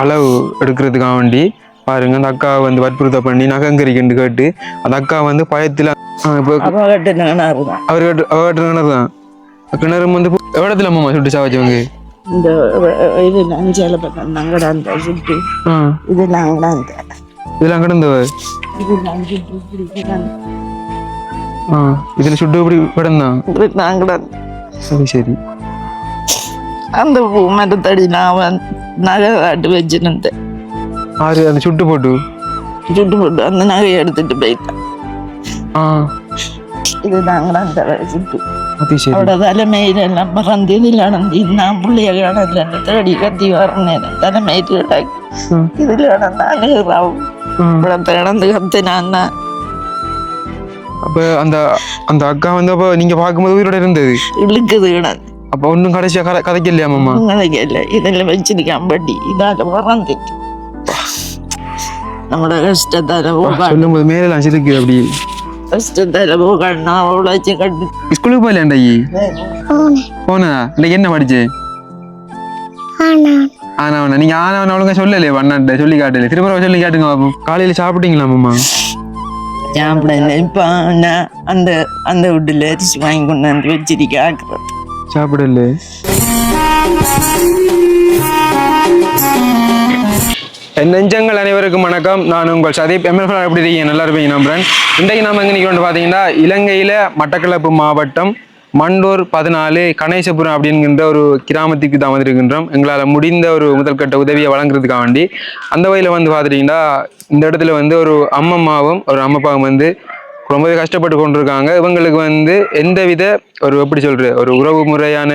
அளவு எடுக்கிறதுக்காக வேண்டி பாருங்க அந்த அக்கா வந்து வற்புறுத்த பண்ணி நகங்கரிக்கண்டு கேட்டு அந்த அக்கா வந்து பயத்தில் அவர் கேட்டு அவர் கேட்ட கிணறு தான் கிணறு வந்து எவ்வளோத்துல அம்மா சுட்டு சாவச்சவங்க இந்த இது அஞ்சால பக்கம் நாங்கடா அந்த சுட்டு இது நாங்கடா அந்த இதெல்லாம் கிடந்தவர் ஆ இதில் சுட்டு இப்படி கிடந்தான் நாங்கடா சரி சரி. அந்த பூ மரத்தடி நான் வந்து நகை காட்டு வச்சிருந்தேன் ஆறு அந்த சுட்டு போட்டு சுட்டு போட்டு அந்த நகையை எடுத்துட்டு போயிட்டேன் ஆ இது நாங்கடா அந்த சுட்டு அது சரி അവിടെ തലമയിലെല്ലാം പറന്തി ഇതിലാണെന്തി ഞാൻ പുള്ളിയെ കാണാൻ തേടി കത്തി പറഞ്ഞേരം തലമയിലുണ്ടാക്കി ഉം. ഇതിലാണ് നാളേറാവും ம். ഇവിടെ തേടന്ന് കത്തിനാന്ന அப்போ அந்த அந்த அக்கா வந்து அப்போ நீங்கள் பார்க்கும்போது உயிரோட இருந்தது ഇളുക്കുത് കിടന്ന് அப்போ ஒன்றும் கடைசியாக கதை கதைக்கலையாம்மா கதைக்கல இதெல்லாம் வச்சிருக்கான் பட்டி இதால வரந்துட்டு நம்மளோட கஷ்டத்தால சொல்லும் போது மேலாம் சிரிக்குது அப்படி கஷ்டத்தால போகணும் அவ்வளோ கண்டு ஸ்கூலுக்கு போகலாண்டா போனா இன்னைக்கு என்ன படிச்சு ஆனவனா நீங்க ஆனவன் ஒழுங்கா சொல்லலையே வண்ணாண்ட சொல்லி காட்டல திரும்ப சொல்லி காட்டுங்க பாப்போம் காலையில சாப்பிட்டீங்களா மாமா சாப்பிடல இப்போ அந்த அந்த வீட்டுல அரிசி வாங்கி கொண்டு வந்து வச்சிருக்கேன் சாப்பிடல. என் நெஞ்சங்கள் அனைவருக்கும் வணக்கம். நான் உங்கள் சதீப். எம்எல்ஏ எப்படி இருக்கீங்க? நல்லா இருப்பீங்க நம்புறேன் இன்றைக்கு நம்ம எங்கே நிற்கிறோம் பார்த்தீங்கன்னா இலங்கையில் மட்டக்களப்பு மாவட்டம் மண்டூர் பதினாலு கணேசபுரம் அப்படிங்கிற ஒரு கிராமத்துக்கு தான் வந்திருக்கின்றோம். எங்களால் முடிந்த ஒரு முதல்கட்ட உதவியை வழங்குறதுக்காக வேண்டி. அந்த வகையில் வந்து பார்த்துட்டிங்கன்னா இந்த இடத்துல வந்து ஒரு அம்மம்மாவும் ஒரு அம்மப்பாவும் வந்து ரொம்பவே கஷ்டப்பட்டு கொண்டிருக்காங்க. இவங்களுக்கு வந்து எந்தவித ஒரு எப்படி சொல்கிறது ஒரு உறவு முறையான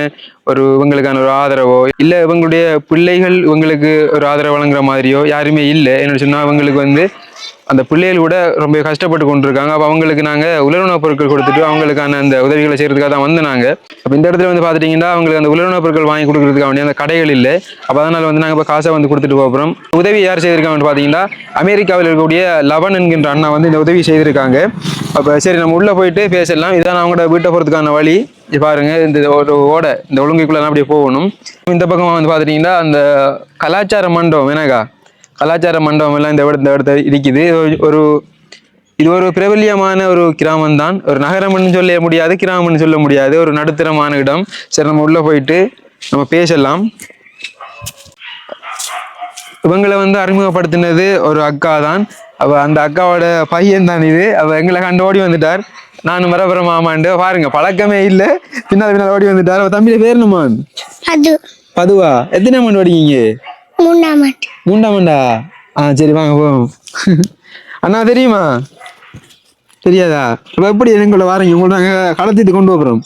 ஒரு இவங்களுக்கான ஒரு ஆதரவோ இல்லை இவங்களுடைய பிள்ளைகள் இவங்களுக்கு ஒரு ஆதரவு வழங்குற மாதிரியோ யாருமே இல்லை. என்ன சொன்னால் இவங்களுக்கு வந்து அந்த பிள்ளைகள் கூட ரொம்ப கஷ்டப்பட்டு கொண்டிருக்காங்க. அப்போ அவங்களுக்கு நாங்கள் உலருணவுப் பொருட்கள் கொடுத்துட்டு அவங்களுக்கான அந்த உதவிகளை செய்கிறதுக்காக தான் வந்து நாங்கள் அப்போ இந்த இடத்துல வந்து பார்த்துட்டிங்கன்னா அவங்களுக்கு அந்த உலருணவுப் பொருட்கள் வாங்கி கொடுக்குறதுக்காக வேண்டிய அந்த கடைகள் இல்லை. அப்போ அதனால் வந்து நாங்கள் இப்போ காசை வந்து கொடுத்துட்டு போகிறோம் உதவி யார் செய்திருக்காங்கன்னு பார்த்தீங்கன்னா அமெரிக்காவில் இருக்கக்கூடிய லவன் என்கின்ற அண்ணா வந்து இந்த உதவி செய்திருக்காங்க. அப்போ சரி நம்ம உள்ளே போயிட்டு பேசலாம். இதான் அவங்களோட வீட்டை போகிறதுக்கான வழி. இது பாருங்க இந்த ஒரு ஓடை இந்த ஒழுங்குக்குள்ளலாம் அப்படியே போகணும். இந்த பக்கமாக வந்து பார்த்துட்டிங்கன்னா அந்த கலாச்சார மண்டபம் எனக்கா கலாச்சார மண்டபம் எல்லாம் இந்த இடத்துல இந்த இடத்துல இருக்குது. ஒரு- இது ஒரு பிரபல்யமான ஒரு கிராமம் தான் ஒரு நகரம்னு சொல்ல முடியாது கிராமம்னு சொல்ல முடியாது. ஒரு நடுத்தரமான இடம். சரி நம்ம உள்ள போயிட்டு நம்ம பேசலாம். இவங்களை வந்து அறிமுகப்படுத்தினது ஒரு அக்கா தான் அவ அந்த அக்காவோட பையன் தான் இது. அவ எங்களை கண்டு ஓடி வந்துட்டார். நானும் வரப்புற மாமாண்டு பாருங்க பழக்கமே இல்லை. பின்னால் பின்னால் ஓடி வந்துட்டார். அவ தம்பியில பேர் என்னமான் பதுவா. எத்தனை மணி ஓடிங்க மூணாம் ஆண்டு மூண்டாமண்டா ஆ சரி வாங்க போவோம். அண்ணா தெரியுமா? தெரியாதா? இப்போ எப்படி எங்களை வாரீங்க? உங்களை நாங்கள் கடத்திட்டு கொண்டு போகிறோம்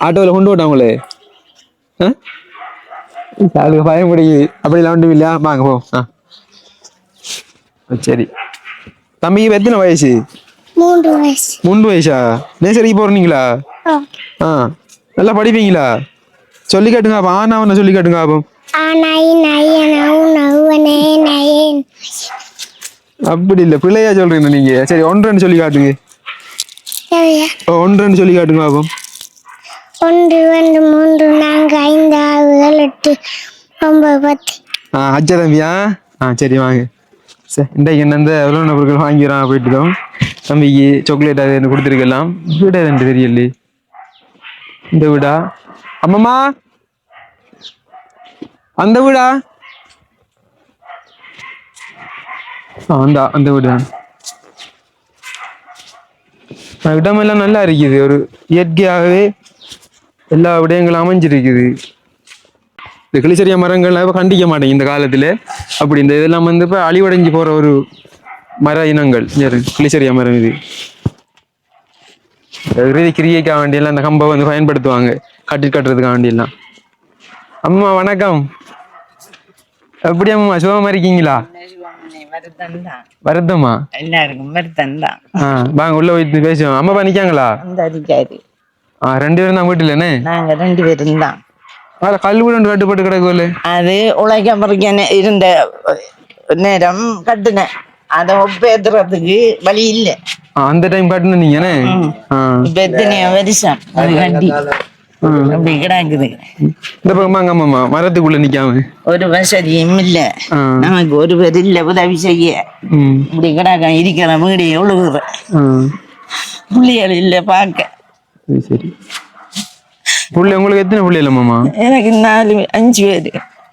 ஆட்டோவில் கொண்டு போட்டோம் உங்களே? ஆ? அதுக்கு பயம் பிடிக்குது. அப்படிலாம் ஒன்றும் இல்லையா? வாங்க போ ஆ. சரி. தம்பிக்கு எத்தனை வயசு? மூன்று வயசு. மூன்று வயசா? நேசரிக்கு போகிறீங்களா. ஆ. நல்லா படிப்பீங்களா? சொல்லி காட்டுங்க அப்போ. ஆனா அவனை சொல்லி காட்டுங்க அப்போ. அப்படி இல்லை பிள்ளையா சொல்றீங்க நீங்க. சரி ஒன்றன்னு சொல்லி காட்டுங்க. ஒன்றன்னு சொல்லி காட்டுங்க பாப்போம். ஒன்று ரெண்டு மூன்று நான்கு ஐந்து ஆறு ஏழு எட்டு ஒன்பது பத்து. ஆ அச்சா தம்பியா? ஆ சரி வாங்க. சரி இன்றைக்கு என்ன எவ்வளோ பொருட்கள் வாங்கிறோம் போயிட்டுதோம் தம்பிக்கு சாக்லேட் அது கொடுத்துருக்கலாம். வீடு ரெண்டு தெரியல இந்த வீடா? அம்மம்மா! அந்த வீடா? அந்த அந்த வீடு தான். இடமெல்லாம் நல்லா இருக்குது. ஒரு இயற்கையாகவே எல்லா விடயங்களும் அமைஞ்சிருக்குது. இந்த கிளிச்சரிய மரங்கள்லாம் இப்போ கண்டிக்க மாட்டேங்க இந்த காலத்தில். அப்படி இந்த இதெல்லாம் வந்து இப்போ அழிவடைஞ்சு போகிற ஒரு மர இனங்கள். கிளிச்சரிய மரம் இது. இறுதி கிரியைக்காக வேண்டியெல்லாம் அந்த கம்பை வந்து பயன்படுத்துவாங்க. கட்டி கட்டுறதுக்காக வேண்டியெல்லாம். அம்மா வணக்கம். அம்மா சுகமா இருக்கீங்களா? வருத்தம் எல்லாருக்கும் வருத்தம் தான். வாங்க உள்ள போயிட்டு பேசுவோம். அம்மா நிக்காங்களா? அந்த அதிகாரி. ஆ ரெண்டு பேரும் தான் வீட்டுலண்ணே நாங்க ரெண்டு பேரும் தான். அதில் கல் ஒன்று கட்டுப்பட்டு கிடக்கும்ல அது உழைக்க பறிக்க இருந்த நேரம் கட்டுனேன். அதை ஒப்பேத்துறதுக்கு வழி இல்லை. அந்த டைம் கட்டுன நீங்கண்ணே ஆ. இப்ப எத்தனையோ வருஷம் அது அப்படி கிடக்குது இந்த பக்கம் வாங்க அம்மா மரத்துக்குள்ள நிக்காம. ஒரு வசதியும் இல்ல. நமக்கு ஒரு பேர் இல்ல உதவி செய்ய. இப்படி கிடக்க இருக்கிற வீடு எவ்வளவு புள்ளிகள் இல்ல பார்க்க. சரி புள்ளி உங்களுக்கு எத்தனை புள்ளி இல்லம்மாமா எனக்கு நாலு அஞ்சு பேரு.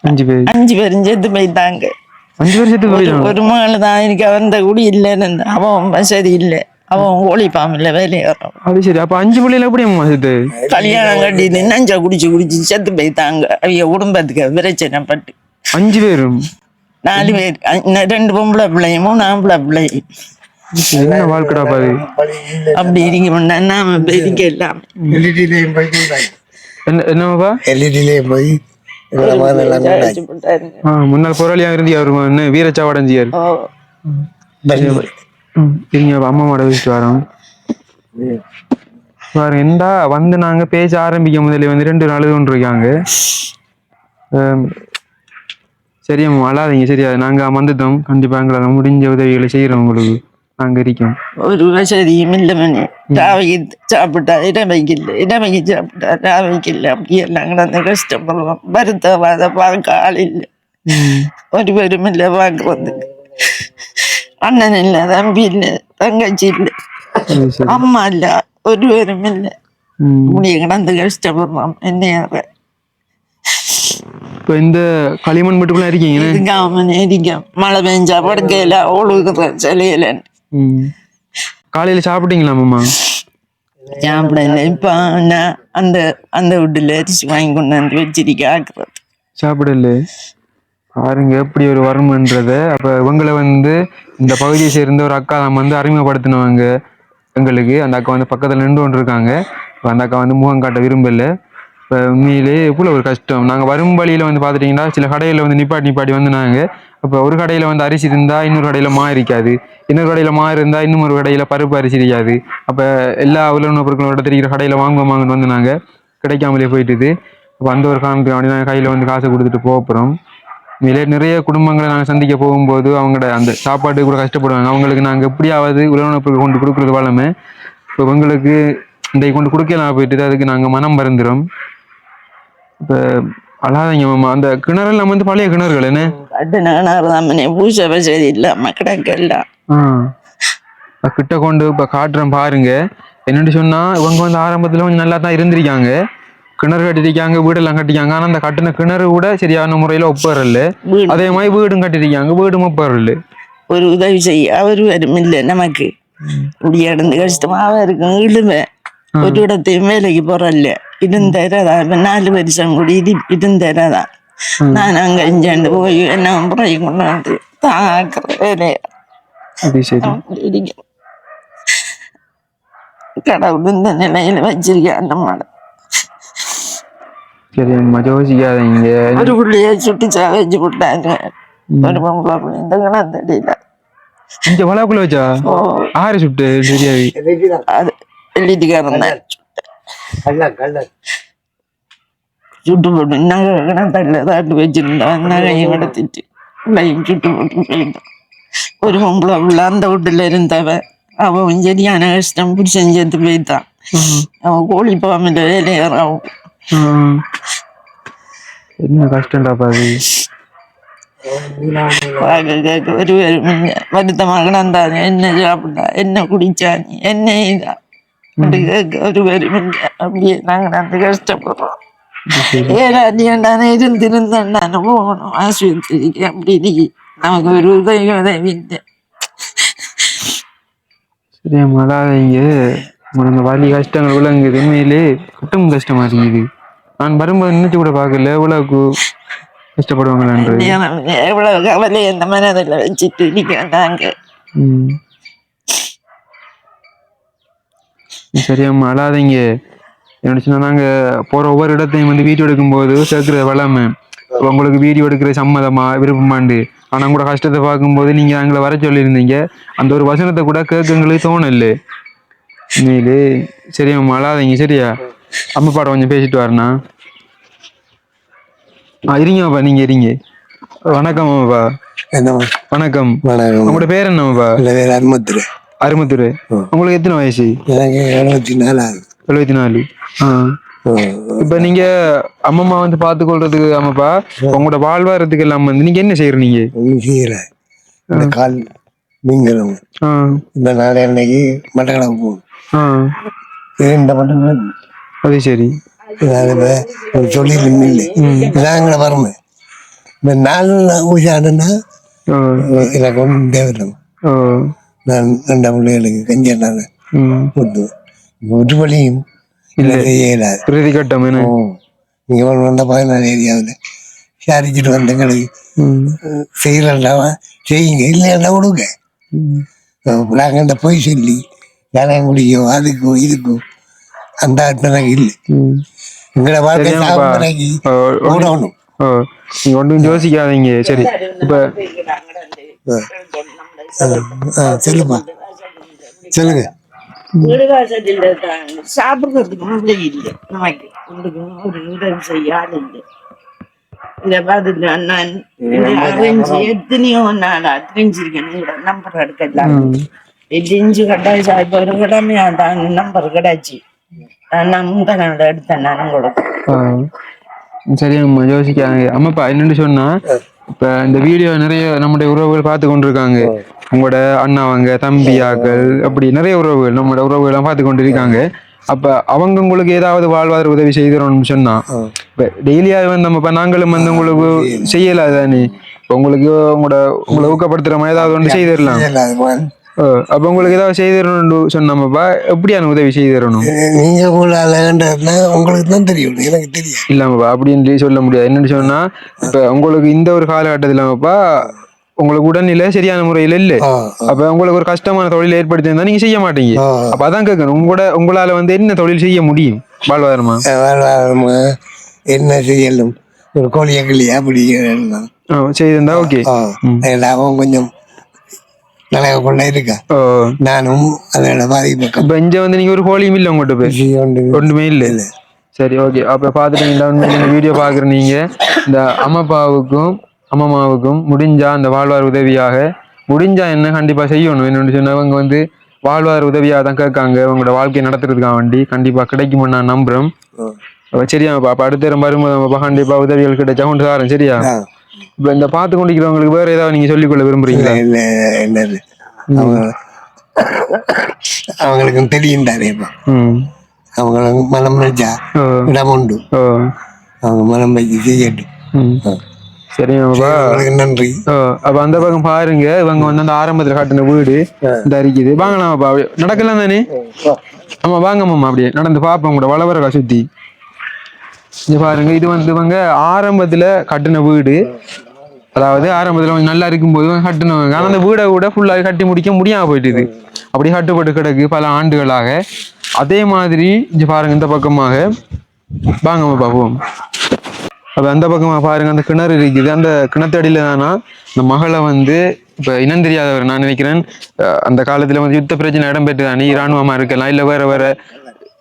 அஞ்சு பேர். அஞ்சு பேரும் செத்து போயிட்டாங்க. அஞ்சு பேர் ஒரு போயிடும் ஒரு மகள் தான் எனக்கு வந்த குடி இல்லைன்னு அவன் வசதி இல்லை. அவன் கோழிப்பாமில்ல வேலையாடுறான் அது சரி அப்ப அஞ்சு புள்ளியில எப்படி அம்மா சேர்த்து கல்யாணம் கட்டி நஞ்சா குடிச்சு குடிச்சு செத்து போயிட்டாங்க. அவங்க குடும்பத்துக்கு பிரச்சனை பட்டு. அஞ்சு பேரும்? நாலு பேர். ரெண்டு பொம்பளை பிள்ளையும் மூணு ஆம்பளை பிள்ளையும். என்ன வாழ்க்கடா பாரு அப்படி இருக்க நாம பெருக்க எல்லாம். எல்இடிலையும் போய் கேட்டாங்க என்ன என்னமாப்பா எல்இடிலையும் போய் முன்னாள் போராளியா இருந்தியா வருமா என்ன வீரச்சாவடைஞ்சியார் பள்ளி. ம் சரிங்க அம்மா மாட வச்சுட்டு வரோம். பாருங்க என்னடா வந்து நாங்க பேச ஆரம்பிக்க முதல்ல வந்து ரெண்டு நாள் கொண்டு இருக்காங்க ஆம், சரி அம்மா அழாதீங்க சரியா நாங்க வந்துட்டோம் கண்டிப்பா எங்களால முடிஞ்ச உதவிகளை செய்யறோம் உங்களுக்கு. நாங்க இருக்கோம். ஒரு வசதியும் இல்லை மணி. ராவைக்கு சாப்பிட்டா இடமைக்கு இல்லை இடமைக்கு சாப்பிட்டா ராவைக்கு இல்லை. அப்படி எல்லாம் கிடந்து கஷ்டப்படுவோம். வருத்தவாத பார்க்க ஆள் இல்லை. ஒரு பேரும் இல்லை பார்க்கறதுக்கு அண்ணன் இல்லை தம்பி இல்லை தங்கச்சி இல்லை. அம்மா இல்லை ஒரு பேரும் இல்லை. ம். இப்படி கிடந்து கஷ்டப்படுறோம் என்ன இப்ப இந்த களிமண் வீட்டுக்குள்ள இருக்கீங்க இதுக்காம நேரிக்க மழை பெஞ்சா படுக்கையில ஒழுகுற சிலையில ம். காலையில சாப்பிட்டீங்களா அம்மா சாப்பிடல. இப்ப அந்த அந்த வீட்டுல அரிசி வாங்கி கொண்டு வந்து வச்சிருக்க ஆக்குறது. சாப்பிடல. பாருங்க எப்படி ஒரு வருமன்றத. அப்ப இவங்களை வந்து இந்த பகுதியை சேர்ந்த ஒரு அக்கா நம்ம வந்து அறிமுகப்படுத்தினவங்க எங்களுக்கு. அந்த அக்கா வந்து பக்கத்துல நின்று கொண்டு இருக்காங்க இப்ப அந்த அக்கா வந்து முகம் காட்ட விரும்பல. இப்போ உண்மையிலே எவ்வளோ ஒரு கஷ்டம். நாங்கள் வரும் வழியில் வந்து பார்த்துட்டிங்கன்னா சில கடையில் வந்து நிப்பாட்டி நிப்பாட்டி வந்து நாங்கள் அப்போ ஒரு கடையில் வந்து அரிசி இருந்தால் இன்னொரு கடையில் மா இருக்காது இன்னொரு கடையில் மா இருந்தால் இன்னும் ஒரு கடையில் பருப்பு அரிசி இருக்காது அப்போ எல்லா உலக பொருட்களோட தெரிகிற கடையில் வாங்குவோம் வாங்கன்னு வந்து நாங்கள் கிடைக்காமலே போயிட்டுது. அப்போ அந்த ஒரு காரணத்துக்கு அப்படி நாங்கள் கையில் வந்து காசை கொடுத்துட்டு போக போகிறோம் இதிலே நிறைய குடும்பங்களை நாங்கள் சந்திக்க போகும்போது அவங்களோட அந்த சாப்பாட்டுக்கு கூட கஷ்டப்படுவாங்க. அவங்களுக்கு நாங்கள் எப்படியாவது உலக கொண்டு கொடுக்குறது வளமை இப்போ உங்களுக்கு இன்றைக்கு கொண்டு கொடுக்கலாம் போயிட்டு அதுக்கு நாங்கள் மனம் மறந்துடும் இப்போ அழாதீங்க மாமா. அந்த கிணறுல நம்ம வந்து பழைய கிணறுகள் என்ன? கட்டு நகனார்தாமனே பூசை வசதி இல்லாம கிடக்கெல்லாம். கிட்ட கொண்டு இப்போ காட்டுறேன் பாருங்க. என்னன்னு சொன்னா இவங்க வந்து ஆரம்பத்துல கொஞ்சம் நல்லா தான் இருந்திருக்காங்க. கிணறு கட்டிருக்காங்க வீடெல்லாம் கட்டிக்காங்க ஆனா அந்த கட்டின கிணறு கூட சரியான முறையில ஒப்பறல அதே மாதிரி வீடும் கட்டிருக்காங்க வீடும் ஒப்பறல ஒரு உதவி செய்ய அவர் வரும் இல்லை நமக்கு. இப்படி இடந்து கஷ்டமா இருக்கும் இழுவை. ஒரு இடத்தையும் வேலைக்கு போறல்ல. இருந்தரதா இப்ப நாலு வருஷம் கூடி இது இருந்தரதா நான் அங்க இஞ்சாண்டு போய் என்ன முறை கொண்டு வந்து தாக்குற வேலையை. கடவுள் இந்த நிலையில வச்சிருக்கேன் நம்மள சரி அம்மா யோசிக்காதீங்க ஒரு புள்ளைய சுட்டு சாவச்சு விட்டாங்க ஒரு பொம்பளை பிள்ளை. இந்த கணம் தெரியல இங்க வளாக்குள்ள வச்சா? ஆறு சுட்டு எல்இடிதான். அது எழுதிக்காரன் தான். சுட்டு போட்டு நகை கிணத்தள்ள தாட்டு வச்சிருந்தான். நகையும் எடுத்துட்டு பிள்ளையும் சுட்டு போட்டு போயிட்டான். ஒரு பொம்பளை பிள்ளை அந்த வீட்டுல இருந்தவன் அவன் சரியான கஷ்டம் புருஷன் சேர்த்து போயிட்டான். அவன் கோழி பாம்பில் வேலையாறான் ம். என்ன கஷ்டம்டா கேட்க ஒரு வருத்தமாக கிடந்தாங்க என்ன சாப்பிட்டா என்ன குடிச்சாங்க என்ன இதா ஒரு பேரும் இல்லை அப்படியே நாங்கள் அந்த கஷ்டப்படுறோம். ஏழாண்டியாண்டான இருந்திருந்தாண்டான போகணும் ஆஸ்பத்திரிக்கு அப்படி. நமக்கு ஒரு உதவி உதவி இல்லை சரி அழாதீங்க உங்களுக்கு இந்த வலி கஷ்டங்கள் விளங்குது உண்மையிலே கட்டும் கஷ்டமா இருக்குது. நான் வரும்போது நினைச்சு கூட பார்க்கல. எவ்வளவுக்கு கஷ்டப்படுவாங்களான்றது எவ்வளவு கவலை இந்த மனதில் வச்சுட்டு இருக்கோம் நாங்கள் ம். சரி அம்மா அழாதீங்க. என்ன சொன்னா நாங்க போற ஒவ்வொரு இடத்தையும் வந்து வீடியோ எடுக்கும்போது சேர்க்கிற வளமை உங்களுக்கு வீடியோ எடுக்கிற சம்மதமா விருப்பமாண்டு. ஆனா கூட கஷ்டத்தை பார்க்கும்போது நீங்க எங்களை வர சொல்லியிருந்தீங்க. அந்த ஒரு வசனத்தை கூட கேட்க எங்களுக்கு தோணல. உண்மையிலே. சரி அம்மா அழாதீங்க சரியா? அம்மா பாடம் கொஞ்சம் பேசிட்டு வரேண்ணா. இருங்கப்பா நீங்க இருங்க. வணக்கம் அம்மாப்பா? வணக்கம். வணக்கம். உங்களோட பேர் என்னம்மாப்பா இல்ல, வேற அனுமத்துரு. அருமத்துறை உங்களுக்கு எத்தனை வயசு? எனக்கு எழுபத்தி நாலு. எழுபத்தி நாலு. ஆ. இப்ப நீங்க அம்மம்மா வந்து பாத்து கொள்றதுக்கு அம்மாப்பா உங்களோட வாழ்வாரத்துக்கு எல்லாம் வந்து நீங்க என்ன செய்யறீங்க செய்யல. இந்த கால் நீங்களும் ஆ. இந்த நாளை அன்னைக்கு மட்டக்களப்பு போகும் இந்த மட்டக்களப்பு அது சரி. அதில் சொல்லி இல்லை நாங்கள வரணும் இந்த நாலு ஊசாடுன்னா எனக்கு ஒன்றும் தேவையில்லை. நான் ரெண்டு பிள்ளைகளுக்கு கஞ்சனால ம். கொடுத்து ஒரு வழியும் இல்லை. செய்ய இயலாது பிரதி கட்டம் என்ன? ஓ. நீங்கள் வந்த பதினாலு ஏரியாவில் விசாரிச்சுட்டு வந்தங்களுக்கு ம். செய்யலண்டாவா செய்யுங்க. இல்லைன்னா கொடுங்க. ம். நாங்கள் இந்த பொய் சொல்லி ஜனங்குடிக்கோ அதுக்கோ இதுக்கோ. அந்த அர்த்தம் இல்லை ம் எங்களை வாழ்க்கை ஓ, ஓடணும் நீங்க ஒன்றும் யோசிக்காதீங்க சரி இப்ப ஆ சொல்லுப்பா சொல்லுங்க சாப்பிடுறதுக்கு முன்னாடி இல்லை நமக்கு ஒரு உதவி செய்ய ஆள் இல்லை இதை பார்த்துட்டு நான் அரேஞ்சு எத்தனையோ நாளா தெரிஞ்சிருக்கேன் உங்களோட நம்பர் எடுக்கலாம் தெரிஞ்சு கட்டாச்சு இப்போ ஒரு கிழமையா தான் நம்பர் கிடைச்சி சரி அம்மா யோசிக்காங்க. அம்மாப்பா என்னன்னு சொன்னா இப்ப இந்த வீடியோ நிறைய நம்முடைய உறவுகள் பார்த்து கொண்டிருக்காங்க. உங்களோட அண்ணாவங்க தம்பியாக்கள் அப்படி நிறைய உறவுகள் நம்மளோட உறவுகள் எல்லாம் பார்த்து கொண்டு இருக்காங்க அப்ப அவங்க உங்களுக்கு ஏதாவது வாழ்வாதார உதவி செய்தோம்னு சொன்னா இப்ப டெய்லியாவது வந்து நம்ம நாங்களும் வந்து உங்களுக்கு செய்யல தானே இப்ப உங்களுக்கு உங்களோட உங்களை ஊக்கப்படுத்துற மாதிரி ஏதாவது ஒன்று செய்திடலாம். அப்ப உங்களுக்கு ஏதாவது செய்திடணும்னு சொன்னோம்ப்பா எப்படியான உதவி செய்திடணும் நீங்க உங்களாலன்றதுனா உங்களுக்கு தான் தெரியும் எனக்கு தெரியும் இல்லாமப்பா அப்படின்னு சொல்ல முடியாது என்னன்னு சொன்னா இப்ப உங்களுக்கு இந்த ஒரு காலகட்டத்தில் இல்லாமப்பா உங்களுக்கு உடல்நிலை சரியான முறையில் இல்லை அப்ப உங்களுக்கு ஒரு கஷ்டமான தொழில் ஏற்படுத்தி இருந்தா நீங்க செய்ய மாட்டீங்க. அப்ப அதான் கேட்கணும் உங்களோட உங்களால வந்து என்ன தொழில் செய்ய முடியும் வாழ்வாதாரமா வாழ்வாதாரமா என்ன செய்யலும் ஒரு கோழிய கிளியா பிடிக்கலாம் செய்திருந்தா ஓகே லாபம் கொஞ்சம் நல்லா கொள்ள இருக்கா ஓ நானும் அதோட பாதிப்பு இப்ப இங்க வந்து நீங்க ஒரு கோழியும் இல்லை உங்கள்கிட்ட போய் ஒன்றுமே இல்லை சரி ஓகே அப்ப இந்த வீடியோ பாக்குற நீங்க இந்த அம்மாப்பாவுக்கும் அம்மம்மாவுக்கும் முடிஞ்சா அந்த வாழ்வார் உதவியாக முடிஞ்சா என்ன கண்டிப்பா செய்யணும் என்னன்னு சொன்னவங்க வந்து வாழ்வார் உதவியாக தான் கேட்காங்க அவங்களோட வாழ்க்கையை நடத்துறதுக்காக வேண்டி கண்டிப்பா கிடைக்கும்னு நான் நம்புறேன் அப்ப சரியா அப்ப அடுத்த வரும்போது கண்டிப்பா உதவிகள் கிடைச்சா கொண்டு வரேன் சரியா இப்ப இந்த பார்த்து கொண்டிருக்கிறவங்களுக்கு வேற ஏதாவது நீங்க சொல்லிக்கொள்ள விரும்புறீங்களா? இல்லை என்னது அவங்க அவங்களுக்கும் தெரியும் தானே அவங்களுக்கு மனம் வச்சா இடம் உண்டு. அவங்க மனம் வச்சு செய்யட்டும். அவங்களுக்கு நன்றி. அப்ப அந்த பக்கம் பாருங்க. இவங்க வந்து அந்த ஆரம்பத்துல காட்டின வீடு இந்த இருக்குது வாங்கலாமாப்பா அப்படியே நடக்கலாம் தானே? ஆமா வாங்க மாமா அப்படியே. நடந்து பாப்போம் கூட. வளவரகா சுத்தி. இங்க பாருங்க இது வந்து இவங்க ஆரம்பத்துல கட்டின வீடு. அதாவது ஆரம்பத்துல நல்லா இருக்கும்போது இவங்க கட்டினவங்க ஆனா அந்த வீடை கூட ஃபுல்லாக கட்டி முடிக்க முடியாம போயிட்டுது அப்படியே கட்டுப்பட்டு கிடக்கு பல ஆண்டுகளாக. அதே மாதிரி இங்க பாருங்க இந்த பக்கமாக. வாங்க பாப்போம் அப்ப அந்த பக்கமா பாருங்க அந்த கிணறு இருக்குது. அந்த கிணத்தடியில தானா இந்த மகளை வந்து இப்ப இனம் தெரியாதவர் நான் நினைக்கிறேன். அந்த காலத்துல வந்து யுத்த பிரச்சனை இடம்பெற்று தானே இராணுவமா இருக்கலாம் இல்ல வேற வேற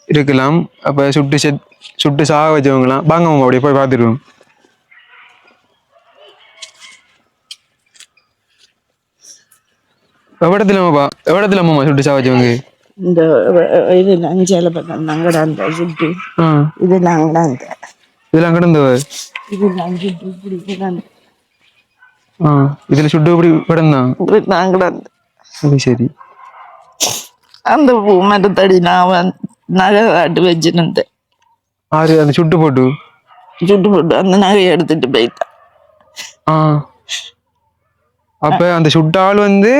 இருக்கலாம். அப்ப சுட்டு செத் சுட்டு சாக வச்சவங்களாம் வாங்க மாமா அப்படியே போய் பார்த்துருவோம். எவ்வளத்துல மாமா? எவ்வளத்துல மாமா சுட்டு சாக வச்சவங்க? இந்த இது அஞ்சால பக்கம் நாங்கடா அந்த சுட்டு. இது நாங்கடா அந்த இதெல்லாம் கிடந்தவர் இது அஞ்சு இப்படி ஆ இதுல சுட்டு இப்படி இது நாங்கடா அது சரி. அந்த பூ மரத்தடி நான் நகை காட்டு வச்சிருந்தேன் ஆறு அந்த சுட்டு போட்டு? சுட்டு போட்டு அந்த நகையை எடுத்துட்டு போயிட்டான். ஆ. அப்ப அந்த சுட்ட ஆள் வந்து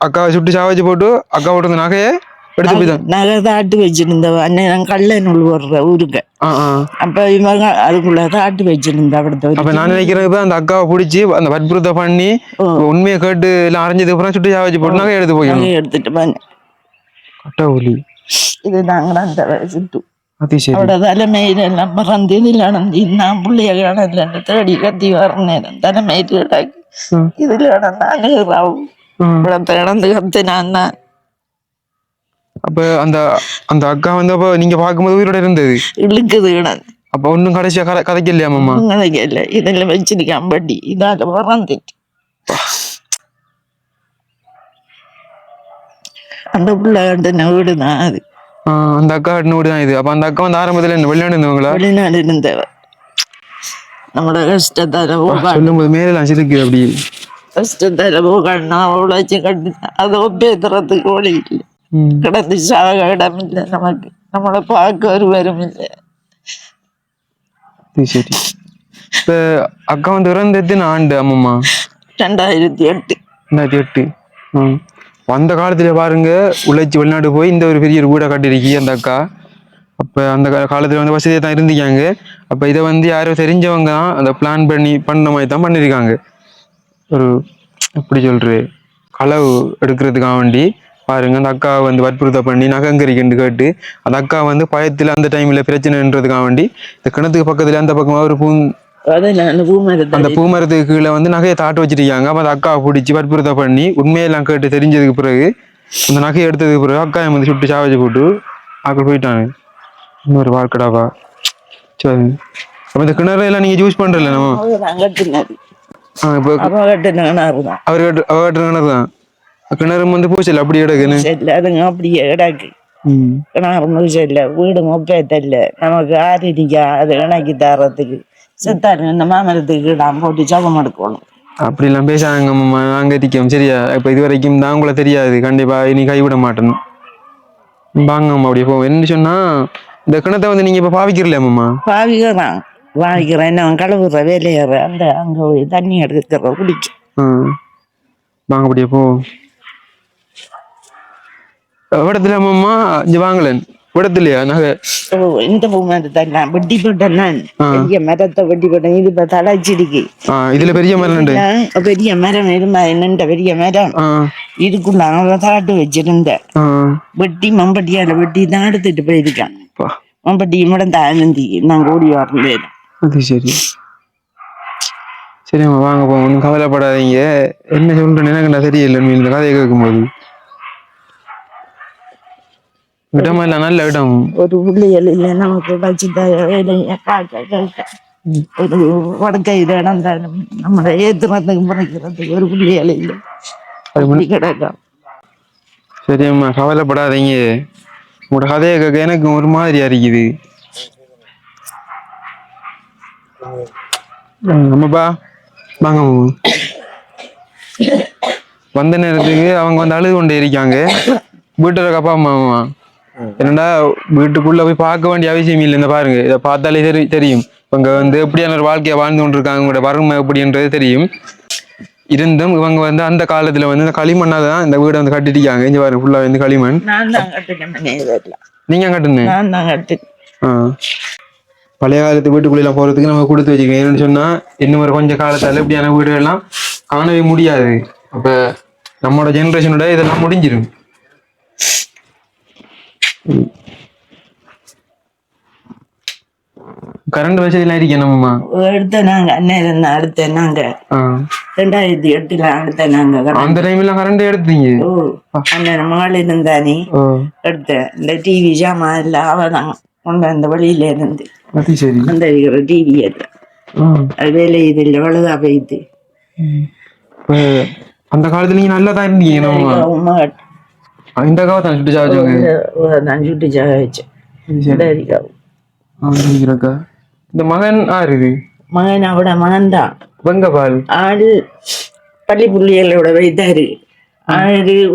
அக்காவை சுட்டு சாவச்சு போட்டு அக்காவோட அந்த நகையை எடுத்து போய்தான் நகை தாட்டு வச்சிருந்தவ. வர்ற ஊருக்கு. ஆ ஆ. அப்ப இவங்க அதுக்குள்ள தாட்டு வச்சிருந்த அப்ப அப்படித்த நான் நினைக்கிறேன் அந்த அக்காவை பிடிச்சி அந்த வற்புறுத்தை பண்ணி உண்மையை கேட்டு எல்லாம் அறிஞ்சதுக்கு அப்புறம் சுட்டு சாவச்சு போட்டு நகையை எடுத்து நகையை எடுத்துட்டு போனேன். கட்டவுளி இது நாங்கடா அந்த சுட்டு அது சரி അവിടെ തലമയിലെല്ലാം പറന്തിലാണ് ഞാൻ പുള്ളിയെ കാണാൻ തേടി കത്തി പറഞ്ഞേരം തലമയിൽ കിടക്കി ഇതിൽ കിടന്നാണ് റാവും ம். ഇവിടെ കിടന്ന് കത്തിനാന്ന அப்ப அந்த அந்த அக்கா வந்து அப்ப நீங்க பார்க்கும்போது உயிரோட இருந்தது ഇളുക്കത് കിടന്ന് அப்ப ஒன்னும் கடைசியா கதை கதைக்கலையா மாமா അങ്ങനെയൊക്കെയല്ലേ ഇതെല്ലാം വെച്ചിരിക്കാൻ പറ്റി ഇതാല് പറന്നിട്ട് அந்த பிள்ளை கண்டு நான் வீடுதான் அது. அந்த அக்கா வீடு தான் இது. அப்ப அந்த அக்கா வந்து ஆரம்பத்துல என்ன வெளிநாடு இருந்தவங்களா? வெளிநாடு இருந்தவ. நம்மளோட கஷ்டத்தால போக சொல்லும் போது மேலாம் சிரிக்கு அப்படி. கஷ்டத்தால போகணும் உழைச்சி கட்டினா அதை ஒப்பேத்துறதுக்கு வழி இல்லை. கிடந்து சாக இடம் இல்லை நமக்கு. நம்மளை பார்க்க ஒருவரும் இல்லை. சரி இப்ப அக்கா வந்து இறந்து எத்தனை ஆண்டு அம்மம்மா ரெண்டாயிரத்தி எட்டு. ரெண்டாயிரத்தி எட்டு. ம். அந்த காலத்தில் பாருங்க உழைச்சி வெளிநாடு போய் இந்த ஒரு பெரிய ஒரு வீடை கட்டிருக்கி அந்த அக்கா. அப்போ அந்த காலத்தில் வந்து வசதியாக தான் இருந்திருக்காங்க. அப்போ இதை வந்து யாரோ தெரிஞ்சவங்க தான் அந்த பிளான் பண்ணி பண்ண மாதிரி தான் பண்ணியிருக்காங்க ஒரு எப்படி சொல்கிறது களவு எடுக்கிறதுக்காக வேண்டி. பாருங்க அந்த அக்கா வந்து வற்புறுத்த பண்ணி நகங்கரிக்கண்டு கேட்டு அந்த அக்கா வந்து பயத்தில் அந்த டைமில் பிரச்சனைன்றதுக்காக வேண்டி இந்த கிணத்துக்கு பக்கத்தில் அந்த பக்கமாக ஒரு பூ பூமரத்தை அந்த பூமரத்துக்கு கீழே வந்து நகையை தாட்டு வச்சிருக்காங்க அப்ப அந்த அக்காவை பிடிச்சி வற்புறுத்த பண்ணி உண்மையெல்லாம் கேட்டு தெரிஞ்சதுக்கு பிறகு அந்த நகையை எடுத்ததுக்கு பிறகு அக்காயை வந்து சுட்டு சாவச்சு போட்டு ஆக்கள் போயிட்டாங்க. இன்னொரு வாழ்க்கடாவா சரி அப்ப இந்த கிணறு எல்லாம் நீங்க யூஸ் பண்றல நம்ம இப்போ அவர் கட்டு அவர் கட்டுற கிணறு தான். கிணறு வந்து பூச்சல் அப்படி கிடக்குன்னு. அதுங்க அப்படியே கிடக்கு. ம். கிணறு முடிச்சல வீடு மொப்பேத்தல்ல நமக்கு ஆரிடிக்கா அது இணக்கி தரத்துக்கு. செத்தாரு. இந்த மாமரத்துக்கு இடம் போட்டு ஜபம் எடுக்கணும். அப்படிலாம் பேசாங்க நாங்க சரியா? இப்ப இது வரைக்கும் தான் உங்களை தெரியாது. கண்டிப்பா இனி கைவிட மாட்டேன் வாங்க அம்மா அப்படியே போவோம். என்ன சொன்னா இந்த கிணத்தை வந்து நீங்க இப்ப பாவிக்கிறல அம்மா பாவிக்கிறான். பாவிக்கிறேன். என்ன கழுவுற வேலையற அந்த அங்க போய் தண்ணி எடுக்கிற குடிக்க. வாங்க அப்படியே போ விடத்துல அம்மா இங்க வாங்கலன் விடத்துலையா நகை ஓ, இந்த பூமரத்தெல்லாம் வெட்டி போட்டேன் நான். பெரிய மரத்தை வெட்டி போட்டேன். இது இப்ப தலைச்சிருக்கு இதுல பெரிய மரம் பெரிய மரம் இருமா என்னண்ட பெரிய மரம்? இதுக்குள்ள அவன் தாட்டு வச்சிருந்தேன் வெட்டி மம்பட்டியால வெட்டி தான் எடுத்துட்டு போயிருக்கான். பா. மம்பட்டி இம்மடம் தாழ்ந்தி நான் ஓடி வரந்தேன் அது சரி. சரிம்மா வாங்க போ ஒன்றும் கவலைப்படாதீங்க. என்ன சொல்றேன்னு எனக்கு நீ இந்த கதையை கேட்கும்போது. இடமா இல்லை நல்ல இடம். ஒரு பிள்ளைகள் இல்லை நமக்கு வேலையை கேட்க ஒரு வடக்கையில் இடம் தானே நம்மளை ஏத்துறதுக்கு முறைக்கிறதுக்கு ஒரு பிள்ளைகள் இல்லை. அப்படி கிடக்கும். சரியம்மா கவலைப்படாதீங்க. உங்களோட கதையை கேட்க எனக்கு ஒரு மாதிரியா இருக்குது ஆமாப்பா வாங்க. வந்த நேரத்துக்கு அவங்க வந்து அழுது கொண்டே இருக்காங்க. வீட்டுல இருக்க அப்பா அம்மா. என்னடா வீட்டுக்குள்ள போய் பார்க்க வேண்டிய அவசியம் இல்லை இந்த பாருங்க. இதை பார்த்தாலே தெரி தெரியும். இவங்க வந்து எப்படியான ஒரு வாழ்க்கையை வாழ்ந்து கொண்டிருக்காங்க உங்களோட வறுமை எப்படின்றது தெரியும். இருந்தும் இவங்க வந்து அந்த காலத்துல வந்து இந்த களிமண்ணால தான் இந்த வீடை வந்து கட்டிட்டிருக்காங்க இங்க பாருங்க ஃபுல்லா வந்து களிமண். நீங்க கட்டுங்க நான் தான் கட்டினேன். ஆ. பழைய காலத்து வீட்டுக்குள்ள போறதுக்கு நம்ம கொடுத்து வச்சுக்கணும். ஏன்னு சொன்னா இன்னும் ஒரு கொஞ்ச காலத்தால இப்படியான வீடு எல்லாம் காணவே முடியாது. அப்ப நம்மளோட ஜெனரேஷனோட இதெல்லாம் முடிஞ்சிடும் கரண்ட் வசதியெல்லாம் நம்மம்மா எடுத்த நாங்க அண்ணன் அடுத்த நாங்க. ரெண்டாயிரத்தி எட்டுல அடுத்த நாங்க. அந்த டைம்ல கரண்ட் எடுத்தீங்க? அண்ணன் மகள் இருந்தானே ஓ. எடுத்தேன். இந்த டிவி ஜாமான் எல்லாம் அவதான் கொண்டு அந்த வழியில இருந்து. அந்த டிவி. அது வேலை இது இல்லை வழுதா போயிட்டு. அந்த காலத்துல நீங்க நல்லா தான் இருந்தீங்க இந்த காலத்தை சுட்டு சாவச்சவங்க நான் சுட்டு ஜாக வச்சேன் சரிக்காவும் இருக்கா இந்த மகன் ஆறு இது மகன் அவட மகன் தான் வெங்க பால் ஆடு பள்ளி புள்ளிகளோட வைத்தாரு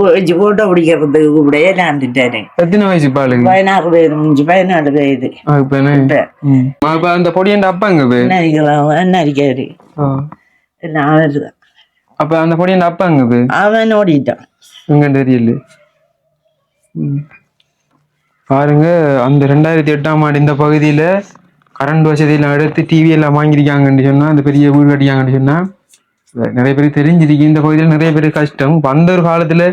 வச்சு போட்டோ பிடிக்கிறதுக்கு கூட ஏலாண்டுட்டாரு எத்தனை வயசு பாலுக்கு பதினாறு வயது முடிஞ்சு பதினாலு வயது இப்ப அந்த பொடியண்ட இப்ப என்ன அடிக்கலாம் என்ன அடிக்காரு ஆ. எல்லாம் அவரு தான் அப்ப அந்த பொடியண்ட அப்பாங்க இப்ப அவன் ஓடிட்டான் எங்க தெரியல. பாருங்க அந்த ரெண்டாயிரத்தி எட்டாம் ஆண்டு இந்த பகுதியில் கரண்ட் வசதியெல்லாம் எடுத்து டிவி எல்லாம் வாங்கியிருக்காங்கன்னு சொன்னால் அந்த பெரிய வீடு கட்டிக்காங்கன்னு சொன்னால் நிறைய பேர் தெரிஞ்சிருக்கு. இந்த பகுதியில் நிறைய பேர் கஷ்டம். அந்த ஒரு காலத்தில்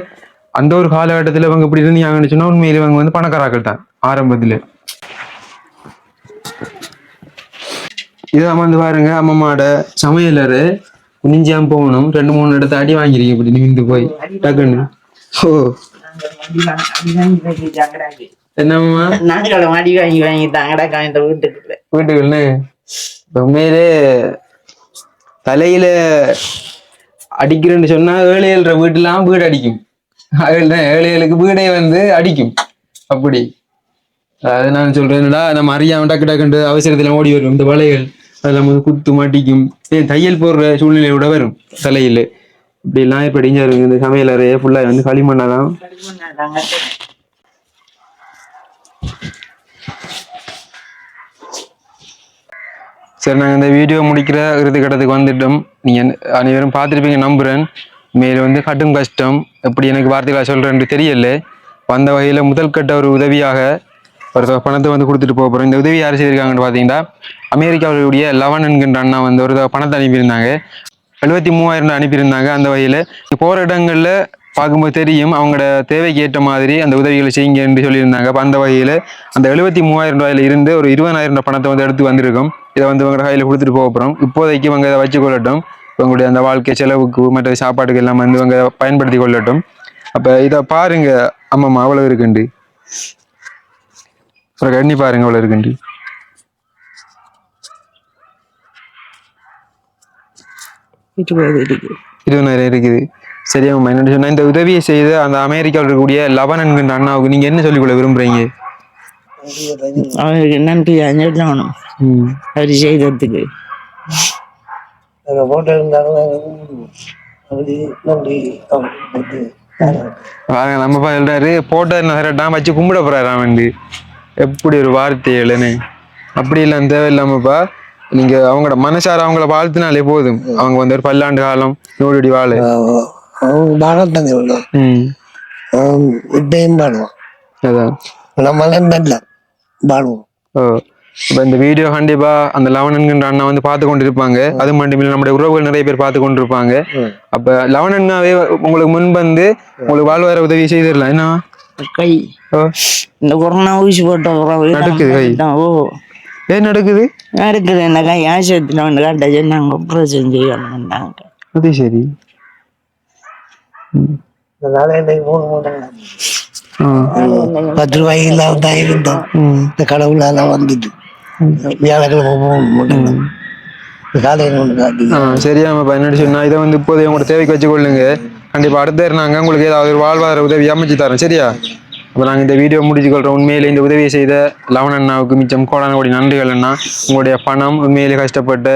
அந்த ஒரு காலகட்டத்தில் இவங்க இப்படி இருந்தாங்கன்னு சொன்னால் உண்மையில் இவங்க வந்து பணக்காராக்கள் தான் ஆரம்பத்தில். இதான் வந்து பாருங்க அம்மம்மாட சமையலர் குனிஞ்சாம் போகணும். ரெண்டு மூணு இடத்த அடி வாங்கியிருக்கேன் இப்படி நிமிந்து போய் டக்குன்னு. ஓ. என்னம்மா? நாங்களும் வாங்கி வாங்கி தாங்கடா இந்த வீட்டுக்குள்ள. வீட்டுக்குள்ளே? உண்மையிலே தலையில அடிக்கிறேன்னு சொன்னா ஏழை ஏழ்ற வீட்டுலாம் வீடு அடிக்கும். ஏழை- ஏழைகளுக்கு வீடே வந்து அடிக்கும். அப்படி. அது நான் சொல்றேன் என்னடா நம்ம அறியாம டக்கு டக்குண்டு அவசரத்துல ஓடி வரும் இந்த வலைகள். அதெல்லாம் வந்து குத்து மாட்டிக்கும். தையல் போடுற சூழ்நிலையோட வரும் தலையில். இப்படி எல்லாம் இப்ப இருக்கு. இந்த சமையல் அறையே ஃபுல்லா வந்து களிமண்ணாதான் சரி நாங்கள் இந்த வீடியோ முடிக்கிற இறுதி கட்டத்துக்கு வந்துட்டோம் நீங்கள் அனைவரும் பார்த்துருப்பீங்க நம்புகிறேன் மேல் வந்து கட்டும் கஷ்டம். எப்படி எனக்கு வார்த்தைகளை சொல்கிறேன்னு தெரியல. வந்த வகையில் முதல் கட்ட ஒரு உதவியாக ஒரு தொகை பணத்தை வந்து கொடுத்துட்டு போக போகிறோம் இந்த உதவி யார் செய்திருக்காங்கன்னு பார்த்தீங்கன்னா அமெரிக்காவுடைய லெவன் என்கின்ற அண்ணா வந்து ஒரு தொகை பணத்தை அனுப்பியிருந்தாங்க. எழுபத்தி மூவாயிரம் அனுப்பியிருந்தாங்க அந்த வகையில். போகிற இடங்களில் பார்க்கும்போது தெரியும் அவங்களோட தேவைக்கு ஏற்ற மாதிரி அந்த உதவிகளை செய்யுங்க என்று சொல்லியிருந்தாங்க. அப்போ அந்த வகையில் அந்த எழுபத்தி மூவாயிரம் ரூபாயில இருந்து ஒரு இருபதாயிரம் ரூபாய் பணத்தை வந்து எடுத்து வந்திருக்கோம். இதை வந்து இவங்க கையில் கொடுத்துட்டு போக போகிறோம் இப்போதைக்கு இவங்க இதை வச்சு கொள்ளட்டும். இவங்களுடைய அந்த வாழ்க்கை செலவுக்கு மற்ற சாப்பாட்டுக்கு எல்லாம் வந்து இவங்க பயன்படுத்தி கொள்ளட்டும். அப்போ இதை பாருங்க ஆமாம்மா அவ்வளோ இருக்குண்டு. அப்புறம் கண்ணி பாருங்க அவ்வளோ இருக்குண்டு. இருபது இருக்கு இருபதாயிரம் இருக்குது. சரியா என்ன சொன்னா இந்த உதவியை செய்த அந்த அமெரிக்காவில் இருக்கக்கூடிய லவன் என்கின்ற அண்ணாவுக்கு நீங்க என்ன சொல்லிக்கொள்ள விரும்புறீங்க? அவருக்கு நன்றி சொல்லணும் ம். அவர் செய்ததுக்கு. நாங்கள் போட்டோ பாருங்க நம்ம பா சொல்றாரு போட்டோ நகரட்டான் வச்சு கும்பிட போறாரு அவன் வந்து. எப்படி ஒரு வார்த்தைகள்னு அப்படி எல்லாம் தேவையில்லாமப்பா. நீங்க அவங்களோட மனசார அவங்கள வாழ்த்தினாலே போதும். அவங்க வந்து ஒரு பல்லாண்டு காலம் நூறு வாழ. அவங்க பாடத்தாங்க இவ்வளோ. ம். இப்பயும் பாடுவோம்? அதான். நம்மளாம் நல்ல பாடுவோம். ஓ இப்போ இந்த வீடியோ கண்டிப்பா அந்த லவனன்கின்ற அண்ணா வந்து பார்த்து கொண்டு இருப்பாங்க அது மட்டும் இல்லை நம்முடைய உறவுகள் நிறைய பேர் பார்த்து கொண்டு இருப்பாங்க அப்ப லவன் அண்ணாவே உங்களுக்கு முன் வந்து உங்களுக்கு வாழ்வார உதவி செய்திடலாம். என்ன? கை. ஓ. இந்த கொரோனா ஊசி போட்ட நடுக்குது கை. ஓ. ஏன் நடக்குது? நடக்குது என்ன கை ஆசிரியத்தில் வந்து காட்ட சொன்னாங்க ஆப்ரேஷன் செய்யணும்னாங்க அது சரி. பத்து ரூபாய்க்கு இல்லாம தான் இருந்தோம். இந்த கடவுளால வந்துட்டு வியாழக்கிழமை போகணும் ஒன்று சரியாமப்பா என்ன சொன்னா இதை வந்து இப்போதைய உங்களோட தேவைக்கு வச்சுக்கொள்ளுங்க. கண்டிப்பா அடுத்த நாங்க உங்களுக்கு ஏதாவது ஒரு வாழ்வாதார உதவி அமைச்சு தரோம். சரியா? அப்போ நாங்கள் இந்த வீடியோ முடிச்சுக்கொள்கிறோம் உண்மையிலே இந்த உதவியை செய்த லவன் அண்ணாவுக்கு மிச்சம் கோடான கோடி நன்றிகள் அண்ணா. உங்களுடைய பணம் உண்மையிலே கஷ்டப்பட்ட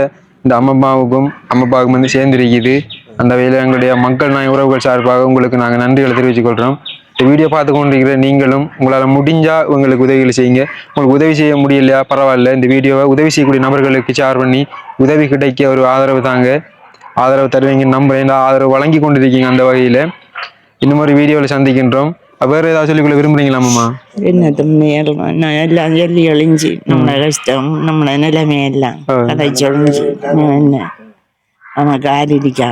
இந்த அம்மாவுக்கும் அம்மாவுக்கும் வந்து சேர்ந்திருக்குது. அந்த வகையில் எங்களுடைய மக்கள் நாய் உறவுகள் சார்பாக உங்களுக்கு நாங்கள் நன்றிகளை தெரிவித்துக்கொள்கிறோம் இந்த வீடியோ பார்த்து கொண்டிருக்கிற நீங்களும் உங்களால் முடிஞ்சால் உங்களுக்கு உதவிகள் செய்யுங்க. உங்களுக்கு உதவி செய்ய முடியலையா பரவாயில்ல. இந்த வீடியோவை உதவி செய்யக்கூடிய நபர்களுக்கு ஷேர் பண்ணி உதவி கிடைக்க ஒரு ஆதரவு தாங்க. ஆதரவு தருவீங்கன்னு நம்புறேன். ஆதரவு வழங்கி கொண்டிருக்கீங்க அந்த வகையில். இன்னும் ஒரு வீடியோவில் சந்திக்கின்றோம். வேற ஏதாவது சொல்லிக்கொள்ள விரும்புறீங்களாமாம்மா என்ன தம்மையாலும் நான் எல்லாம் சொல்லி ஒழிஞ்சு நம்மள கஷ்டம் நம்மள நிலைமையெல்லாம் ஒழிஞ்சு என்ன? நமக்கு ஆறு இருக்கா?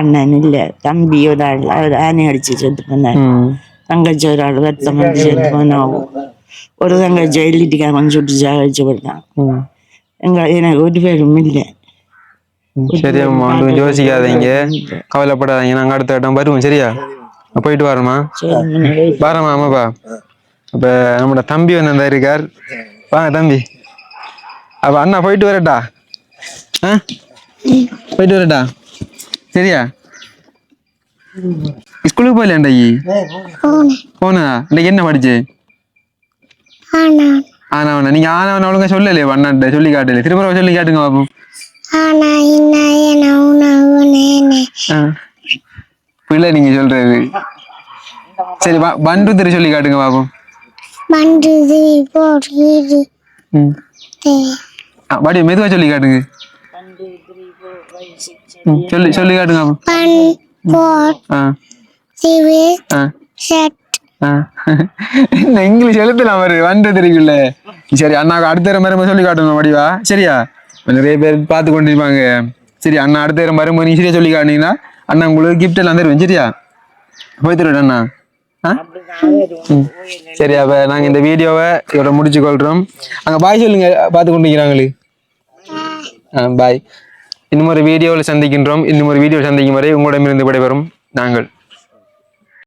அண்ணன் இல்லை தம்பி ஒரு ஆள் அவர் ஆணி அடிச்சு செத்து போனார். தங்கச்சி ஒரு ஆள் வருத்தம் வந்து செத்து போனாவும் ஒரு தங்கச்சி எழுதிட்டுக்காரன் சுட்டு சாகச்சு போட்டான். எங்க எனக்கு ஒரு பேரும் இல்லை. ஒன்றும் யோசிக்காதீங்க. கவலைப்படாதீங்க. நாங்கள் அடுத்த இடம் வருவோம் சரியா? போயிட்டு முன்னாடி வரமா ஆமாப்பா அப்போ நம்மளோட தம்பி வந்து அந்த இருக்கார். வாங்க தம்பி. அப்போ அண்ணா போயிட்டு வரட்டா ஆ? போயிட்டு வரட்டா சரியா? ஸ்கூலுக்கு போனேன் போனா இன்றைக்கு என்ன படிச்சு? ஆனா ஆனவனா நீங்கள் ஆனவன ஒழுங்கா சொல்லலையே அண்ணாட்ட சொல்லி காட்டலையே திரும்ப சொல்லி காட்டுங்க பாப்போம். ஆனா என்ன பிள்ளை நீங்க சொல்றது. சரி வா பண்டு திரு சொல்லி காட்டுங்க பாப்போம். பண்டுது போடுது ம். ஆ, வாடி மெதுவா சொல்லி காட்டுங்க. சொல்லி சொல்லி காட்டுங்க. என்ன இங்கிலீஷ் எழுத்தலாம் வருது வந்து தெரியுங்கள சரி அண்ணாக்கு அடுத்த வரும்போது சொல்லி காட்டணும் வடிவா. சரியா? நிறைய பேர் பார்த்து கொண்டிருப்பாங்க. சரி அண்ணா அடுத்த வரும்போது நீ சரியா சொல்லி காட்டினீங்கன்னா அண்ணா உங்களுக்கு கிஃப்ட் எல்லாம் தருவேன் சரியா? போய் தருவேன் அண்ணா. ஆ? ம். சரி அப்ப நாங்க இந்த வீடியோவை இதோட முடிச்சு கொள்றோம். அங்க பாய் சொல்லுங்க பார்த்து கொண்டிருக்கிறாங்களே. ஆ பாய் இன்னும் ஒரு வீடியோவில் சந்திக்கின்றோம். இன்னும் ஒரு வீடியோ சந்திக்கும் வரை உங்களிடமிருந்து விடைபெறும் நாங்கள்.